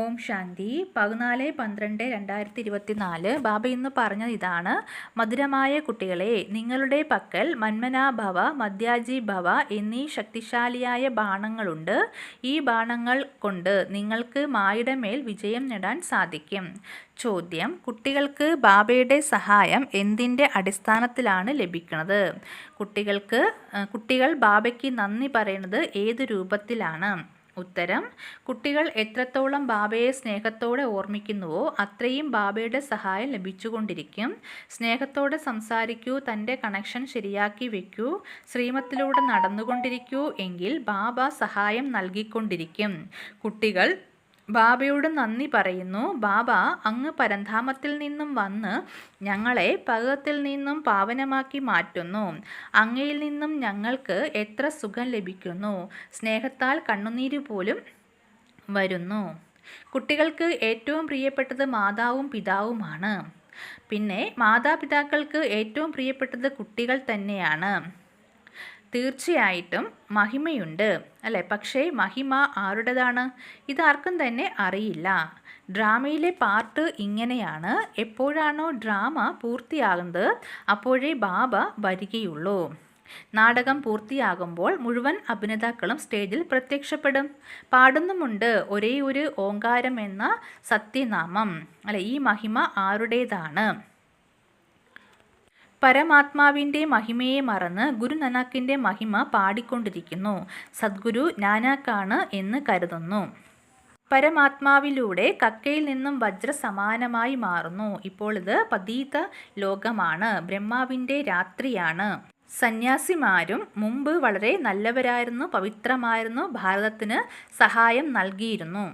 ഓം ശാന്തി. പതിനാല് പന്ത്രണ്ട് രണ്ടായിരത്തി ഇരുപത്തി നാല് ബാബ ഇന്ന് പറഞ്ഞത് ഇതാണ്. മധുരമായ കുട്ടികളെ നിങ്ങളുടെ പക്കൽ മന്മനാഭവ മദ്യാജി ഭവ എന്നീ ശക്തിശാലിയായ ബാണങ്ങളുണ്ട്. ഈ ബാണങ്ങൾ കൊണ്ട് നിങ്ങൾക്ക് മായുടെ മേൽ വിജയം നേടാൻ സാധിക്കും. ചോദ്യം കുട്ടികൾക്ക് ബാബയുടെ സഹായം എന്തിന്റെ അടിസ്ഥാനത്തിലാണ് ലഭിക്കുന്നത്? കുട്ടികൾക്ക് കുട്ടികൾ ബാബയ്ക്ക് നന്ദി പറയുന്നത് ഏത് രൂപത്തിലാണ്? ഉത്തരം കുട്ടികൾ എത്രത്തോളം ബാബയെ സ്നേഹത്തോടെ ഓർമ്മിക്കുന്നുവോ അത്രയും ബാബയുടെ സഹായം ലഭിച്ചുകൊണ്ടിരിക്കും. സ്നേഹത്തോടെ സംസാരിക്കൂ തന്റെ കണക്ഷൻ ശരിയാക്കി വെക്കൂ ശ്രീമത്തിലൂടെ നടന്നുകൊണ്ടിരിക്കൂ എങ്കിൽ ബാബ സഹായം നൽകിക്കൊണ്ടിരിക്കും. കുട്ടികൾ ബാബയോട് നന്ദി പറയുന്നു. ബാബ അങ്ങ് പരന്ധാമത്തിൽ നിന്നും വന്ന് ഞങ്ങളെ പകത്തിൽ നിന്നും പാവനമാക്കി മാറ്റുന്നു. അങ്ങയിൽ നിന്നും ഞങ്ങൾക്ക് എത്ര സുഖം ലഭിക്കുന്നു. സ്നേഹത്താൽ കണ്ണുനീര് പോലും വരുന്നു. കുട്ടികൾക്ക് ഏറ്റവും പ്രിയപ്പെട്ടത് മാതാവും പിതാവുമാണ്. പിന്നെ മാതാപിതാക്കൾക്ക് ഏറ്റവും പ്രിയപ്പെട്ടത് കുട്ടികൾ തന്നെയാണ്. തീർച്ചയായിട്ടും മഹിമയുണ്ട് അല്ലേ? പക്ഷേ മഹിമ ആരുടേതാണ്? ഇതാർക്കും തന്നെ അറിയില്ല. ഡ്രാമയിലെ പാർട്ട് ഇങ്ങനെയാണ്. എപ്പോഴാണോ ഡ്രാമ പൂർത്തിയാകുന്നത് അപ്പോഴേ ബാബ വരികയുള്ളൂ. നാടകം പൂർത്തിയാകുമ്പോൾ മുഴുവൻ അഭിനേതാക്കളും സ്റ്റേജിൽ പ്രത്യക്ഷപ്പെടും. പാടുന്നുമുണ്ട് ഒരേ ഒരു ഓങ്കാരം എന്ന സത്യനാമം അല്ലെ? ഈ മഹിമ ആരുടേതാണ്? പരമാത്മാവിന്റെ മഹിമയെ മറന്ന് ഗുരു നാനാക്കിന്റെ മഹിമ പാടിക്കൊണ്ടിരിക്കുന്നു. സദ്ഗുരു നാനാക്കാണ് എന്ന് കരുതുന്നു. പരമാത്മാവിലൂടെ കക്കയിൽ നിന്നും വജ്ര സമാനമായി മാറുന്നു. ഇപ്പോൾ ഇത് പതീത ലോകമാണ്. ബ്രഹ്മാവിന്റെ രാത്രിയാണ്. സന്യാസിമാരും മുമ്പ് വളരെ നല്ലവരായിരുന്നു പവിത്രമായിരുന്നു ഭാരതത്തിന് സഹായം നൽകിയിരുന്നു.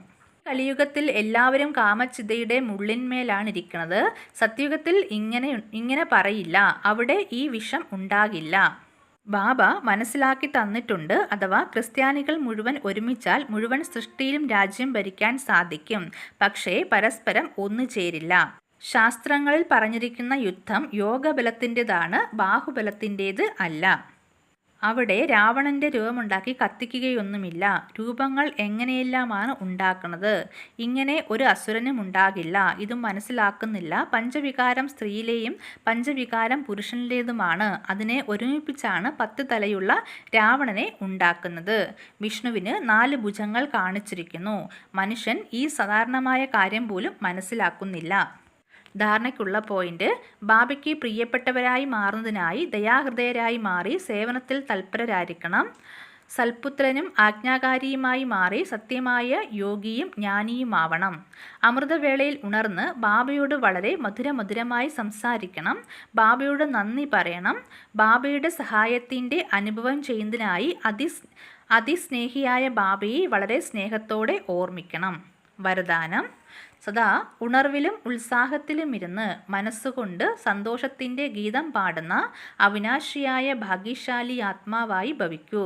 കലിയുഗത്തിൽ എല്ലാവരും കാമചിതയുടെ മുള്ളിന്മേലാണ് ഇരിക്കുന്നത് സത്യുഗത്തിൽ ഇങ്ങനെ ഇങ്ങനെ പറയില്ല. അവിടെ ഈ വിഷം ഉണ്ടാകില്ല. ബാബ മനസ്സിലാക്കി തന്നിട്ടുണ്ട്. അഥവാ ക്രിസ്ത്യാനികൾ മുഴുവൻ ഒരുമിച്ചാൽ മുഴുവൻ സൃഷ്ടിയിലും രാജ്യം ഭരിക്കാൻ സാധിക്കും. പക്ഷേ പരസ്പരം ഒന്നു ചേരില്ല. ശാസ്ത്രങ്ങളിൽ പറഞ്ഞിരിക്കുന്ന യുദ്ധം യോഗബലത്തിന്റെതാണ് ബാഹുബലത്തിന്റേത് അല്ല. അവിടെ രാവണന്റെ രൂപമുണ്ടാക്കി കത്തിക്കുകയൊന്നുമില്ല. രൂപങ്ങൾ എങ്ങനെയെല്ലാമാണ് ഉണ്ടാക്കുന്നത്? ഇങ്ങനെ ഒരു അസുരനും ഉണ്ടാകില്ല. ഇതും മനസ്സിലാക്കുന്നില്ല. പഞ്ചവികാരം സ്ത്രീയിലെയും പഞ്ചവികാരം പുരുഷനിലേതുമാണ്. അതിനെ ഒരുമിപ്പിച്ചാണ് പത്ത് തലയുള്ള രാവണനെ ഉണ്ടാക്കുന്നത്. വിഷ്ണുവിന് നാല് ഭുജങ്ങൾ കാണിച്ചിരിക്കുന്നു. മനുഷ്യൻ ഈ സാധാരണമായ കാര്യം പോലും മനസ്സിലാക്കുന്നില്ല. ധാരണയ്ക്കുള്ള പോയിന്റ്. ബാബയ്ക്ക് പ്രിയപ്പെട്ടവരായി മാറുന്നതിനായി ദയാഹൃദയരായി മാറി സേവനത്തിൽ തൽപരരായിരിക്കണം. സൽപുത്രനും ആജ്ഞാകാരിയുമായി മാറി സത്യമായ യോഗിയും ജ്ഞാനിയുമാവണം. അമൃതവേളയിൽ ഉണർന്ന് ബാബയോട് വളരെ മധുരമധുരമായി സംസാരിക്കണം. ബാബയോട് നന്ദി പറയണം. ബാബയുടെ സഹായത്തിന്റെ അനുഭവം ചെയ്യുന്നതിനായി അതി അതിസ്നേഹിയായ ബാബയെ വളരെ സ്നേഹത്തോടെ ഓർമ്മിക്കണം. വരദാനം. സദാ ഉണർവിലും ഉത്സാഹത്തിലും ഇരുന്ന് മനസ്സുകൊണ്ട് സന്തോഷത്തിന്റെ ഗീതം പാടുന്ന അവിനാശിയായ ഭാഗ്യശാലി ആത്മാവായി ഭവിക്കൂ.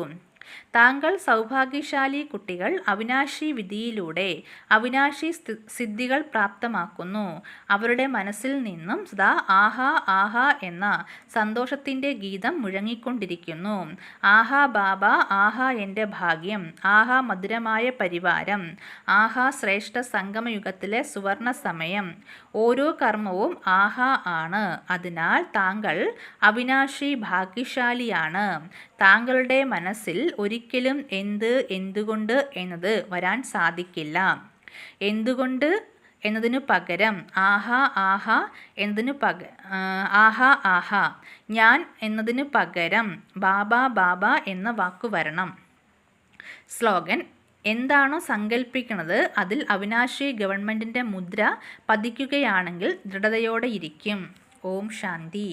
താങ്കൾ സൗഭാഗ്യശാലി കുട്ടികൾ അവിനാശി വിധിയിലൂടെ അവിനാശി സിദ്ധികൾ പ്രാപ്തമാക്കുന്നു. അവരുടെ മനസ്സിൽ നിന്നും സദാ ആഹാ ആഹാ എന്ന സന്തോഷത്തിന്റെ ഗീതം മുഴങ്ങിക്കൊണ്ടിരിക്കുന്നു. ആഹാ ബാബ ആഹാ എന്റെ ഭാഗ്യം ആഹാ മധുരമായ പരിവാരം ആഹാ ശ്രേഷ്ഠ സംഗമയുഗത്തിലെ സുവർണ സമയം. ഓരോ കർമ്മവും ആഹാ ആണ്. അതിനാൽ താങ്കൾ അവിനാശി ഭാഗ്യശാലിയാണ്. താങ്കളുടെ മനസ്സിൽ ഒരിക്കലും എന്ത് എന്തുകൊണ്ട് എന്നത് വരാൻ സാധിക്കില്ല. എന്തുകൊണ്ട് എന്നതിനു പകരം ആഹാ ആഹാ എന്നതിനു പക ആഹാ ആഹാ ഞാൻ എന്നതിനു പകരം ബാബ ബാബ എന്ന വാക്ക് വരണം. സ്ലോഗൻ എന്താണോ സങ്കല്പിക്കുന്നത് അതിൽ അവിനാശി ഗവൺമെന്റിന്റെ മുദ്ര പതിക്കുകയാണെങ്കിൽ ദൃഢതയോടെ ഇരിക്കും. ഓം ശാന്തി.